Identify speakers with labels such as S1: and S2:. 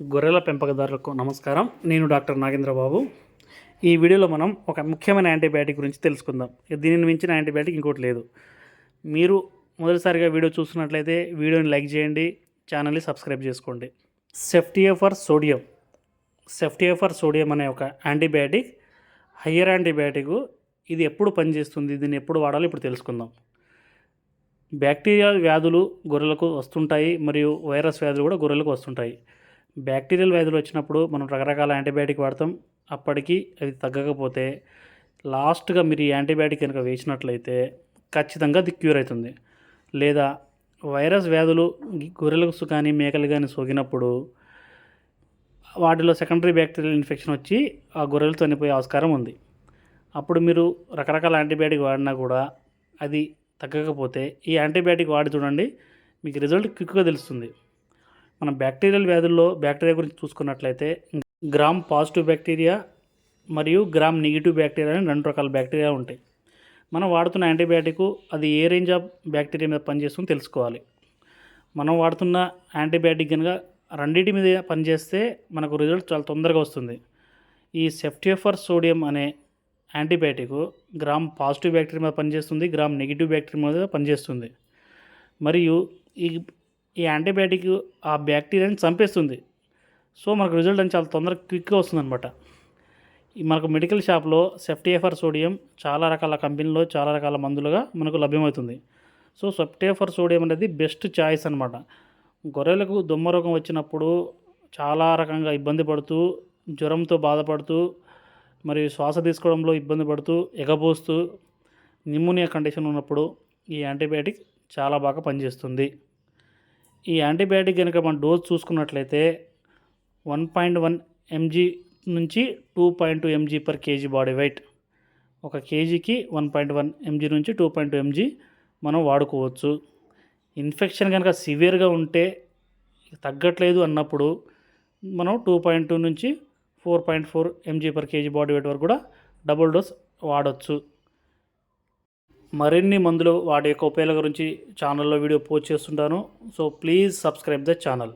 S1: గొర్రెల పెంపకదారులకు నమస్కారం. నేను డాక్టర్ నాగేంద్రబాబు. ఈ వీడియోలో మనం ఒక ముఖ్యమైన యాంటీబయాటిక్ గురించి తెలుసుకుందాం. దీనిని మించిన యాంటీబయాటిక్ ఇంకోటి లేదు. మీరు మొదటిసారిగా వీడియో చూస్తున్నట్లయితే వీడియోని లైక్ చేయండి ఛానల్ని సబ్స్క్రైబ్ చేసుకోండి. సెఫ్టియఫర్ సోడియం. సెఫ్టియఫర్ సోడియం అనే ఒక యాంటీబయాటిక్ హయ్యర్ యాంటీబయాటిక్ ఇది ఎప్పుడు పనిచేస్తుంది దీన్ని ఎప్పుడు వాడాలో ఇప్పుడు తెలుసుకుందాం. బ్యాక్టీరియల్ వ్యాధులు గొర్రెలకు వస్తుంటాయి మరియు వైరస్ వ్యాధులు కూడా గొర్రెలకు వస్తుంటాయి. బ్యాక్టీరియల్ వ్యాధులు వచ్చినప్పుడు మనం రకరకాల యాంటీబయాటిక్ వాడతాం. అప్పటికి అది తగ్గకపోతే లాస్ట్గా మీరు ఈ యాంటీబయాటిక్ కనుక వేసినట్లయితే ఖచ్చితంగా అది క్యూర్ అవుతుంది లేదా వైరస్ వ్యాధులు గొర్రెలకు కానీ మేకలు కానీ సోకినప్పుడు వాటిలో సెకండరీ బ్యాక్టీరియల్ ఇన్ఫెక్షన్ వచ్చి ఆ గొర్రెలు చనిపోయే ఆస్కారం ఉంది. అప్పుడు మీరు రకరకాల యాంటీబయాటిక్ వాడినా కూడా అది తగ్గకపోతే ఈ యాంటీబయాటిక్ వాడి చూడండి మీకు రిజల్ట్ క్విక్గా తెలుస్తుంది. మనం బ్యాక్టీరియల్ వ్యాధుల్లో బ్యాక్టీరియా గురించి చూసుకున్నట్లయితే గ్రామ్ పాజిటివ్ బ్యాక్టీరియా మరియు గ్రామ్ నెగిటివ్ బ్యాక్టీరియా అని రెండు రకాల బ్యాక్టీరియా ఉంటాయి. మనం వాడుతున్న యాంటీబయాటిక్ అది ఏ రేంజ్ ఆఫ్ బ్యాక్టీరియా మీద పనిచేస్తుందో తెలుసుకోవాలి. మనం వాడుతున్న యాంటీబయాటిక్ కనుక రెండింటి మీద పనిచేస్తే మనకు రిజల్ట్ చాలా తొందరగా వస్తుంది. ఈ సెఫ్టియోఫర్ సోడియం అనే యాంటీబయాటిక్ గ్రామ్ పాజిటివ్ బ్యాక్టీరియా మీద పనిచేస్తుంది గ్రామ్ నెగిటివ్ బ్యాక్టీరియా మీద పనిచేస్తుంది. మరియు ఈ ఈ యాంటీబయాటిక్ ఆ బ్యాక్టీరియాని చంపేస్తుంది. సో మనకు రిజల్ట్ అని చాలా తొందరగా క్విక్గా వస్తుంది అనమాట మనకు మెడికల్ షాప్లో సెఫ్టీఎఫర్ సోడియం చాలా రకాల కంపెనీలో చాలా రకాల మందులుగా మనకు లభ్యమవుతుంది. సో సెఫ్టీఎఫర్ సోడియం అనేది బెస్ట్ చాయిస్ అనమాట గొర్రెలకు దుమ్మ రోగం వచ్చినప్పుడు చాలా రకంగా ఇబ్బంది పడుతూ జ్వరంతో బాధపడుతూ మరియు శ్వాస తీసుకోవడంలో ఇబ్బంది పడుతూ ఎగబోస్తూ నిమోనియా కండిషన్ ఉన్నప్పుడు ఈ యాంటీబయాటిక్ చాలా బాగా పనిచేస్తుంది. ఈ యాంటీబయాటిక్ కనుక మనం డోస్ చూసుకున్నట్లయితే వన్ పాయింట్ వన్ ఎంజీ నుంచి two point two mg per kg body weight. ఒక కేజీకి వన్ పాయింట్ వన్ ఎంజీ నుంచి టూ పాయింట్ టూ ఎంజీ మనం వాడుకోవచ్చు. ఇన్ఫెక్షన్ కనుక సివియర్గా ఉంటే తగ్గట్లేదు అన్నప్పుడు మనం టూ పాయింట్ టూ నుంచి four point four mg per kg body weight వరకు కూడా డబుల్ డోస్ వాడచ్చు. మరిన్ని మందులు వాటి యొక్క ఉపయోగాల గురించి ఛానల్లో వీడియో పోస్ట్ చేస్తుంటాను. So please subscribe the channel